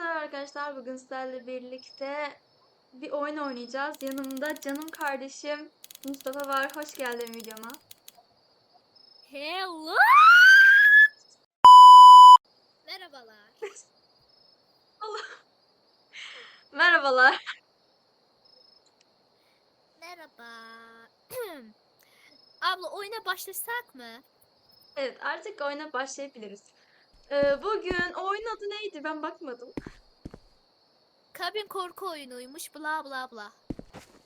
merhaba arkadaşlar. Bugün sizlerle birlikte bir oyun oynayacağız. Yanımda canım kardeşim Mustafa var. Hoş geldin videoma. Hello. Merhabalar. Merhabalar. Merhaba. Abla oyuna başlasak mı? Evet artık oyuna başlayabiliriz. Ee, bugün oyun adı neydi? Ben bakmadım. Kabin korku oyunuymuş bla bla bla.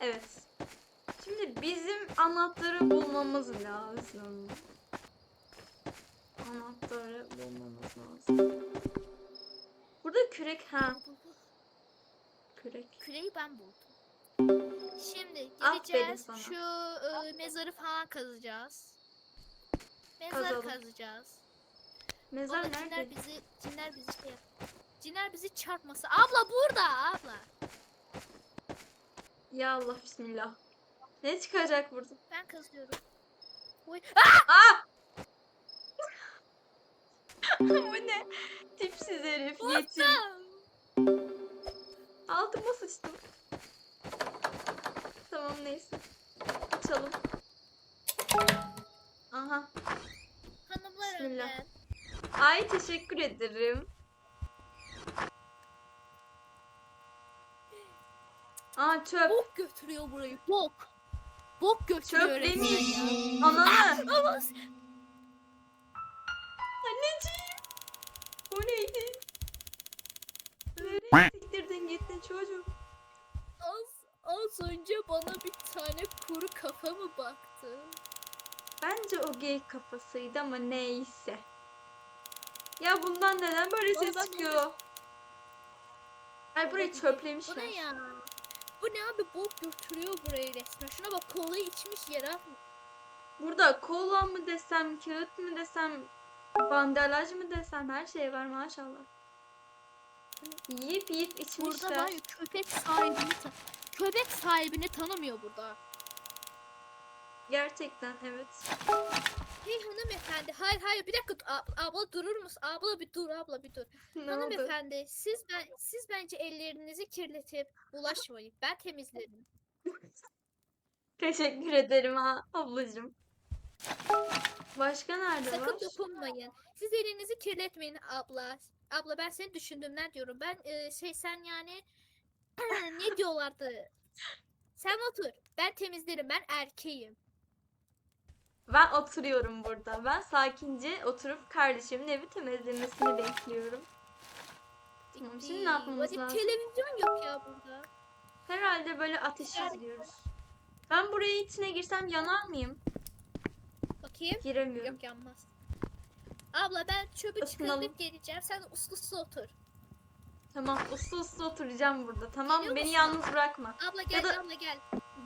Evet. Şimdi bizim anahtarı bulmamız lazım. Anahtarı bulmamız lazım. Burada kürek ha kürek. Küreyi ben buldum. Şimdi gideceğiz şu e, mezarı falan kazacağız. Mezar Kazalım. kazacağız. Mezar cinler nerede? bizi cinler bizi şey yap. Cinler bizi çarpması. Abla burada abla. Ya Allah bismillah. Ne çıkacak burada? Ben kazıyorum. Oy. Aa! Bu ne? Tipsiz herif, yetim. Altıma sıçtım. Tamam neyse. Açalım. Aha. Hanımlar Bismillah. önden. Ay teşekkür ederim. Aa çöp. Bok götürüyor burayı. Bok. Bok götürüyor Çöp resmen demiş. ya. Ananı. Ama Anneciğim. Bu neydi? Nereye siktirdin gittin çocuğum? az, az önce bana bir tane kuru kafa mı baktı? Bence o geyik kafasıydı ama neyse. Ya bundan neden böyle ses ben çıkıyor? Ay burayı Bu çöplemişler. ne ya? Bu ne abi bok götürüyor burayı resmen. Şuna bak kolayı içmiş atmış. Burada kola mı desem, kağıt mı desem, bandalaj mı desem her şey var maşallah. Yiyip yiyip içmişler. Burada var ya köpek sahibini ta- köpek sahibini tanımıyor burada. Gerçekten evet. Hey hanımefendi hayır hayır bir dakika ab- abla durur musun? Abla bir dur abla bir dur. ne oldu? Hanımefendi siz ben siz bence ellerinizi kirletip bulaşmayın. Ben temizlerim. Teşekkür ederim ha ablacığım. Başka nerede Sakın var? dokunmayın. Siz elinizi kirletmeyin abla. Abla ben seni düşündüğümden diyorum. Ben e, şey sen yani ne diyorlardı? Sen otur. Ben temizlerim. Ben erkeğim. Ben oturuyorum burada. Ben sakince oturup kardeşimin evi temizlemesini bekliyorum. Tamam, şimdi ne yapmamız Hadi lazım? televizyon yok ya burada. Herhalde böyle ateş izliyoruz. Ben buraya içine girsem yanar mıyım? Bakayım. Giremiyorum. Yok yanmaz. Abla ben çöpü çıkarıp geleceğim. Sen uslu uslu otur. Tamam uslu uslu oturacağım burada. Tamam Geliyor beni musun? yalnız bırakma. Abla gel da- abla gel.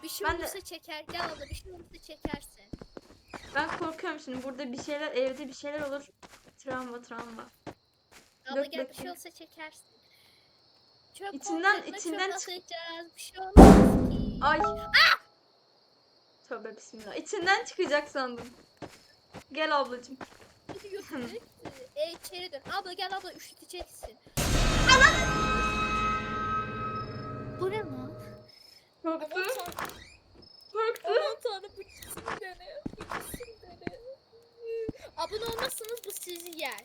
Bir şey Ben de- olursa çeker. Gel abla bir şey olursa çekersin. Ben korkuyorum şimdi burada bir şeyler evde bir şeyler olur. Travma travma. Abla Dök gel bir şey bakayım. olursa çekersin. Çöp İçinden- içinden çöp çık- atacağız. Bir şey olmaz ki. Ay. Tövbe bismillah. İçinden çıkacak sandım. Gel ablacığım. Götürdük. e, içeri dön. Abla gel abla üşüteceksin. Bu ne lan? Korktu. Aman tanrım. Korktu. Aman tanrım bu dene. Abone olmazsanız bu sizi yer.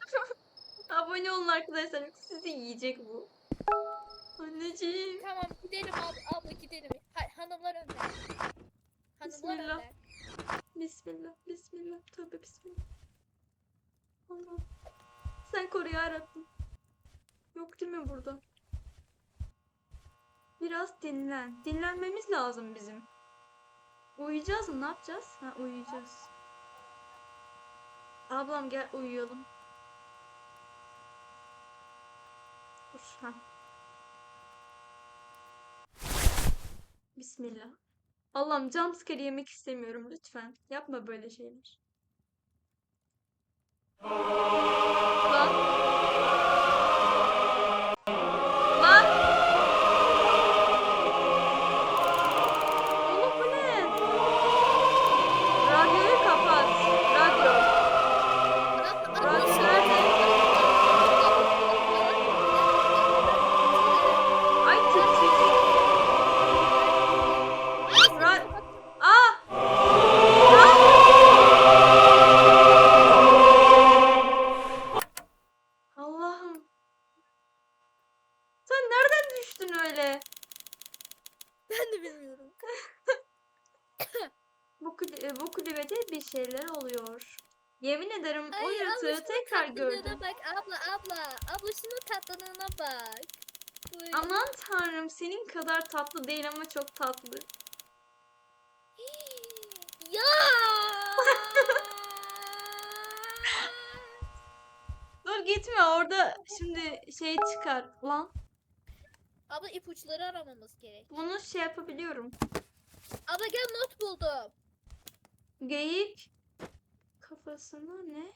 Abone olun arkadaşlar. Sizi yiyecek bu. Anneciğim. Tamam gidelim abla, abla gidelim. Hayır hanımlar önden. Hanımlar Bismillah. önden. Bismillah. Bismillah. Tövbe bismillah. Allah. Sen koru yarabbim. Yok değil mi burada? Biraz dinlen. Dinlenmemiz lazım bizim. Uyuyacağız mı? Ne yapacağız? Ha uyuyacağız. Ablam gel uyuyalım. Dur ha. Bismillah. Allah'ım jumpscare yemek istemiyorum lütfen. Yapma böyle şeyler. Aman tanrım senin kadar tatlı değil ama çok tatlı. Ya. Dur gitme orada şimdi şey çıkar lan. abla ipuçları aramamız gerek. Bunu şey yapabiliyorum. Abla gel not buldum. Geyik kafasına ne?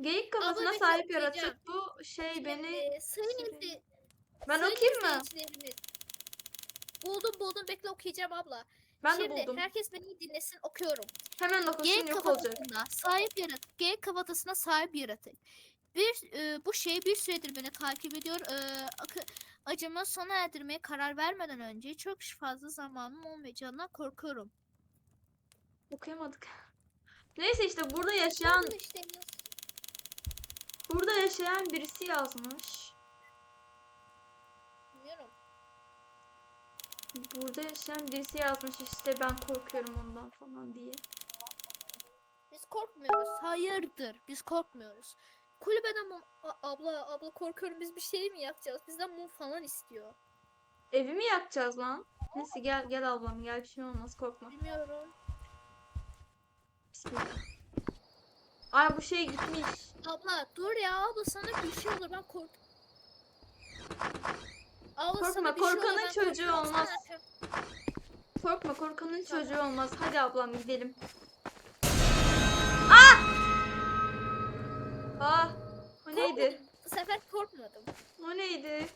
Geyik kafasına bekle, sahip okuyacağım. yaratık bu şey beni sürüyor. Ben sayın okuyayım mı? izleyicilerimiz. Buldum buldum bekle okuyacağım abla. Ben de Şimdi buldum. herkes beni dinlesin okuyorum. Hemen G şimdi yok olacak. kafatasına sahip yaratık. G kafatasına sahip yaratık. Bir e, bu şey bir süredir beni takip ediyor. E, akı- acımı sona erdirmeye karar vermeden önce çok fazla zamanım olmayacağından korkuyorum. Okuyamadık. Neyse işte burada yaşayan Buldum işte yaz- burada yaşayan birisi yazmış. Bilmiyorum. Burada yaşayan birisi yazmış işte ben korkuyorum ondan falan diye. Biz korkmuyoruz. Hayırdır? Biz korkmuyoruz. Kulübeden mum... A- abla abla korkuyorum biz bir şey mi yapacağız? Bizden mum falan istiyor. Evi mi yakacağız lan? Neyse gel gel ablam gel bir şey olmaz korkma. Bilmiyorum. Bismillah. Ay bu şey gitmiş. Abla dur ya abla sana bir şey olur ben kork. Abla Korkma, sana bir şey olur, korkanın çocuğu olmaz. Korkma korkanın çocuğu olmaz. Hadi ablam gidelim. Ah! Ah! O neydi? Korkmadım. Bu sefer korkmadım. O neydi?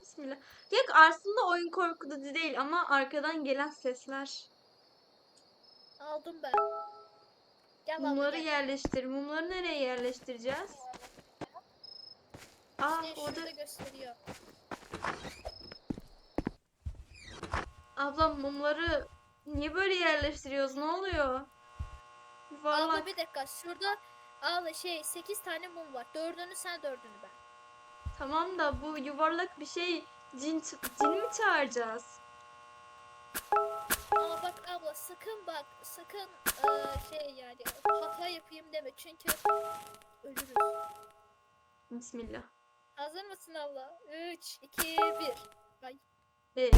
Bismillah. Ya aslında oyun korkutucu değil ama arkadan gelen sesler. Aldım ben. Gel abla Mumları gel. yerleştir. Mumları nereye yerleştireceğiz? Ah İşte orada gösteriyor. ablam mumları niye böyle yerleştiriyoruz? Ne oluyor? Abla Yuvarlak. bir dakika şurada abla şey 8 tane mum var. Dördünü sen dördünü ben. Tamam da bu yuvarlak bir şey cin, cin mi çağıracağız? Ama bak abla sakın bak sakın eee, şey yani hata yapayım deme çünkü ölürüz. Bismillah. Hazır mısın abla? 3, 2, 1. Ay. Ee,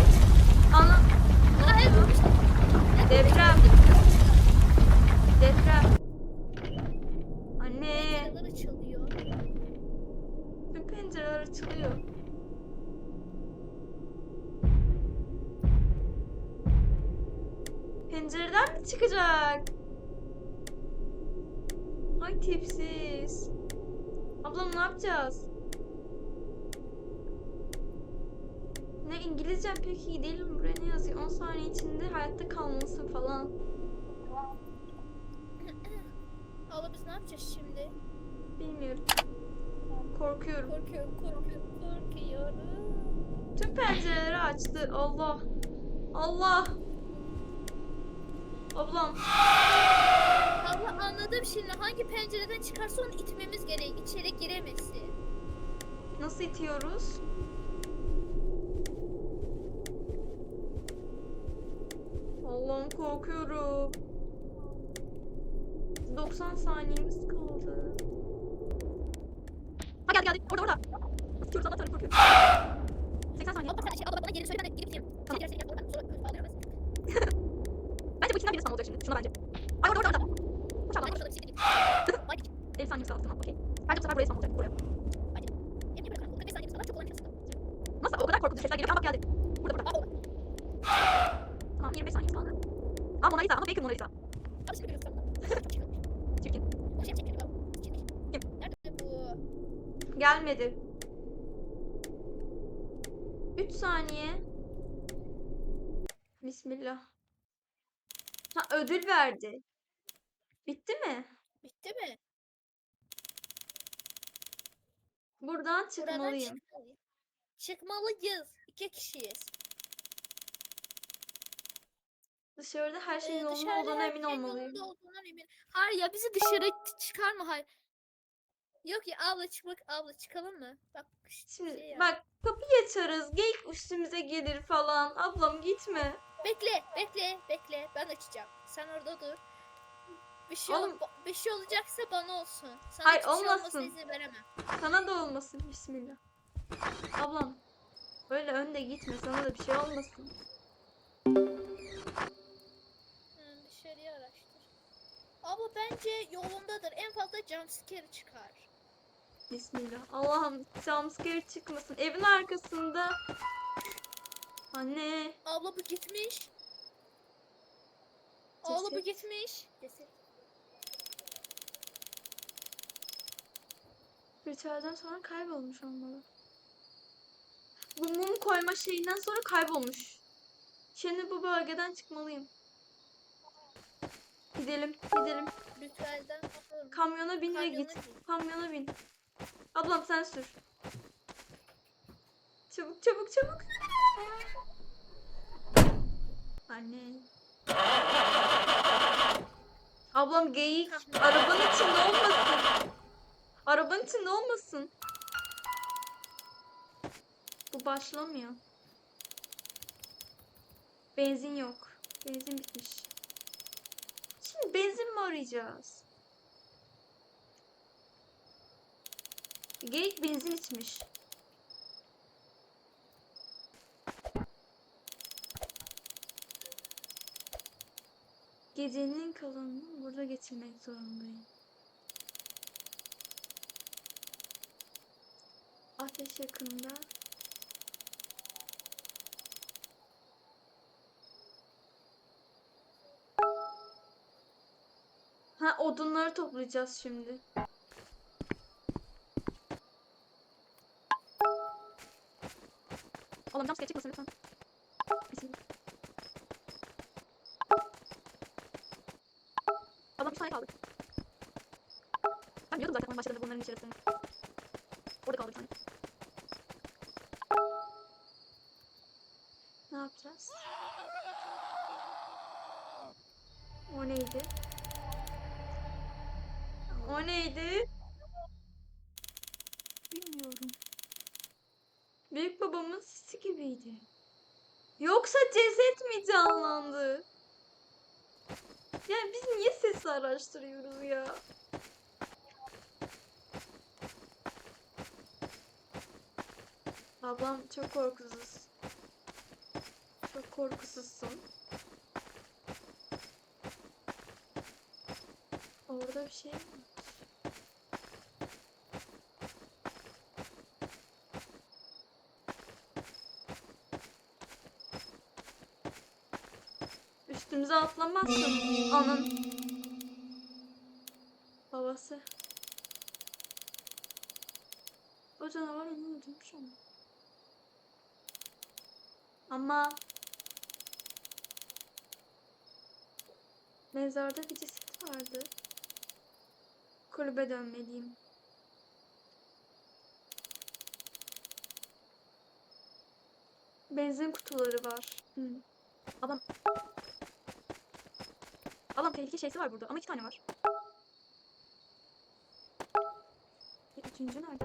ana olmuş. deprem. Deprem. Anne. Pencereler açılıyor. Tüm pencereler açılıyor. Pencereden mi çıkacak? Ay tipsiz. Ablam ne yapacağız? Ne İngilizcem pek iyi değil mi? Buraya ne yazıyor? 10 saniye içinde hayatta kalmalısın falan. Abla biz ne yapacağız şimdi? Bilmiyorum. Korkuyorum. Korkuyorum, korkuyorum, korkuyorum. Tüm pencereleri açtı. Allah. Allah. Ablam. Abla anladım şimdi hangi pencereden çıkarsa onu itmemiz gerek. İçeri giremesi. Nasıl itiyoruz? Allah'ım korkuyorum. 90 saniyemiz kaldı. Ha geldi geldi. Orada orada. Tutuyoruz Allah tanrım korkuyorum. 80 saniye. Abla şey abla bana yerini söyle ben de girip gireyim. Tamam. Gerçekten oradan sonra ağlayamaz. Bence bu ikisinden birisi tam olacak şimdi. Şuna bence. Ay orada orada orada. Ben koş. şurada bir şey gireyim. Ay 50 saniyemiz kaldı tamam okey. Bence bu sefer buraya tam olacak. Buraya. Hem de bırakalım. 45 saniyemiz var. Çok olan bir şey Nasıl o kadar korkutucu sesler geliyor. Bak geldi. Burada burada. Aa, Tamam 25 saniyemiz kaldı. Aa Mona Lisa ama Baker Mona Lisa. Abi şimdi görüyorsun. Çok çirkin. Çirkin. O şey çekiyor. Çirkin. Nerede bu? Gelmedi. 3 saniye. Bismillah. Ha ödül verdi. Bitti mi? Bitti mi? Buradan Buradan çıkmalıyım. çıkmalıyız. İki kişiyiz. Dışarıda her şeyin Ee, yolunda olduğuna emin olmalıyım. olduğundan emin. Hayır ya bizi dışarı çıkarma hayır. Yok ya abla çıkmak abla çıkalım mı? Bak ş- Şimdi şey bak kapıyı açarız. Geyik üstümüze gelir falan. Ablam gitme. Bekle bekle bekle ben açacağım. Sen orada dur. Bir şey ol- Oğlum- ba- bir şey olacaksa bana olsun. Sana Hayır, şey olmasın. izin veremem. Sana da olmasın. Bismillah. Ablam. Böyle önde gitme. Sana da bir şey olmasın. Dışarıya araştır. Abla bence yolundadır. En fazla jumpscare çıkar. Bismillah. Allah'ım jumpscare çıkmasın. Evin arkasında. Anne. Abla bu gitmiş. Abla bu gitmiş. Ceset. Ritüelden sonra kaybolmuş olmalı. Bu mum koyma şeyinden sonra kaybolmuş. Şimdi bu bölgeden çıkmalıyım. Gidelim, gidelim. Ritüelden sonra. Kamyona bin ve Kamyona git. bin. Kamyona bin. Ablam sen sür. Çabuk çabuk çabuk. Anne. Ablam geyik. Arabanın içinde olmasın. Arabanın içinde olmasın. Bu başlamıyor. Benzin yok. Benzin bitmiş. Şimdi benzin mi arayacağız? Geyik benzin içmiş. Gecenin kalanını burada geçirmek zorundayım. Ateş yakında. Ha odunları toplayacağız şimdi. Oğlum jumpscare çıkmasın lütfen. Bismillah. Allah'ım bir saniye kaldı. Ben biliyordum zaten oyun başladığında bunların içerisinde. Orada kaldı bir tane. Ne yapacağız? O neydi? O neydi? Bilmiyorum. Büyük babamın sesi gibiydi. Yoksa ceset mi canlandı? Yani biz niye sesi araştırıyoruz ya? Ablam çok korkusuz. Çok korkusuzsun. Orada bir şey mi? Üstümüze atlamazsın. Anın. Babası. O canavar onu öldürmüş ama. Ama mezarda bir ceset vardı. Kulübe dönmeliyim. Benzin kutuları var. Hı. Adam tehlike şeysi var burada ama iki tane var. E, Üçüncü nerede?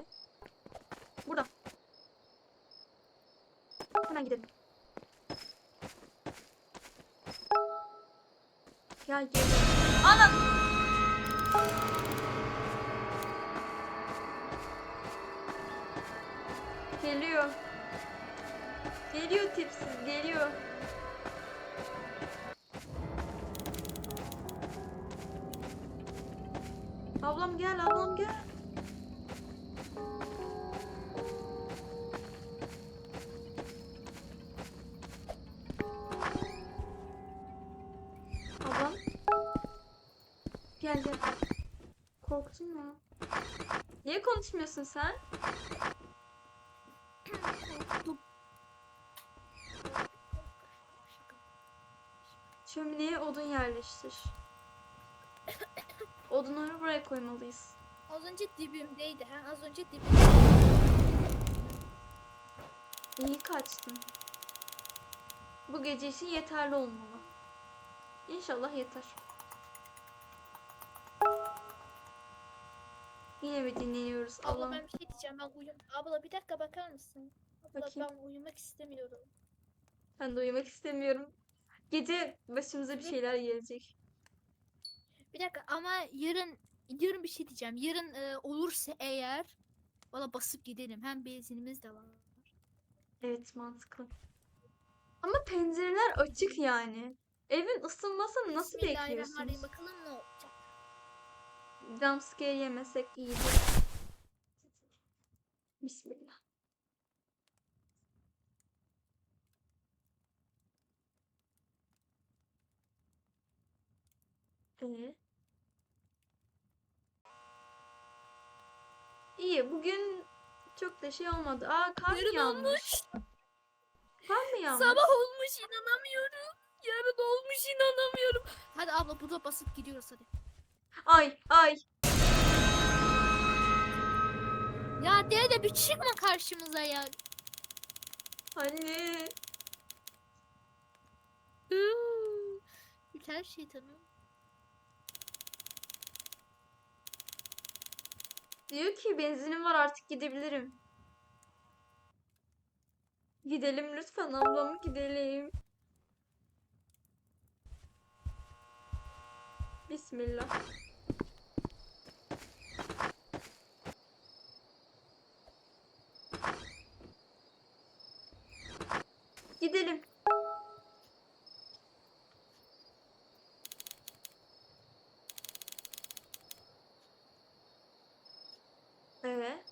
Ablam gel ablam gel. Ablam. Gel gel. Korktun mu? Niye konuşmuyorsun sen? Şömineye odun yerleştir. Odunları buraya koymalıyız. Az önce dibimdeydi. Ha? Az önce dibimdeydi. İyi kaçtın. Bu gece için yeterli olmalı. İnşallah yeter. Yine mi dinleniyoruz? Abla Allah'ım. ben bir şey diyeceğim. Ben uyum. Abla bir dakika bakar mısın? Abla Bakayım. ben uyumak istemiyorum. Ben de uyumak istemiyorum. Gece başımıza bir şeyler gelecek. Bir dakika ama yarın yarın bir şey diyeceğim. Yarın e, olursa eğer valla basıp gidelim. Hem benzinimiz de var. Evet mantıklı. Ama pencereler açık yani. Evin ısınmasını nasıl bekliyorsunuz? Bakalım ne olacak. Jumpscare yemesek iyiydi. Bismillah. Ee? İyi bugün çok da şey olmadı. Aa kar mı Yarın yağmış? olmuş. Kar mı yağmış? Sabah olmuş inanamıyorum. Yarın olmuş inanamıyorum. Hadi abla burada basıp gidiyoruz hadi. Ay ay. Ya dede bir çıkma karşımıza ya. Anne. Iıı. Ülker şeytanı. Diyor ki benzinim var artık gidebilirim. Gidelim lütfen ablam gidelim. Bismillah. Gidelim. Evet.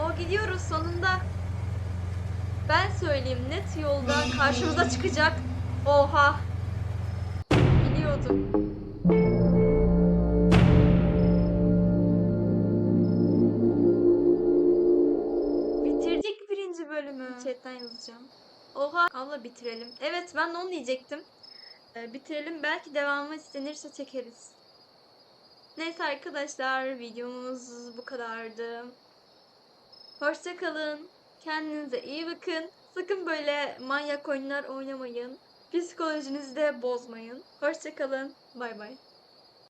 O gidiyoruz sonunda. Ben söyleyeyim net yolda karşımıza çıkacak. Oha. Biliyordum. Bitirdik birinci bölümü. Chatten yazacağım. Oha. Abla bitirelim. Evet ben de onu diyecektim. Ee, bitirelim. Belki devamı istenirse çekeriz. Neyse arkadaşlar videomuz bu kadardı. Hoşça kalın. Kendinize iyi bakın. Sakın böyle manyak oyunlar oynamayın. Psikolojinizi de bozmayın. Hoşça kalın. Bay bay.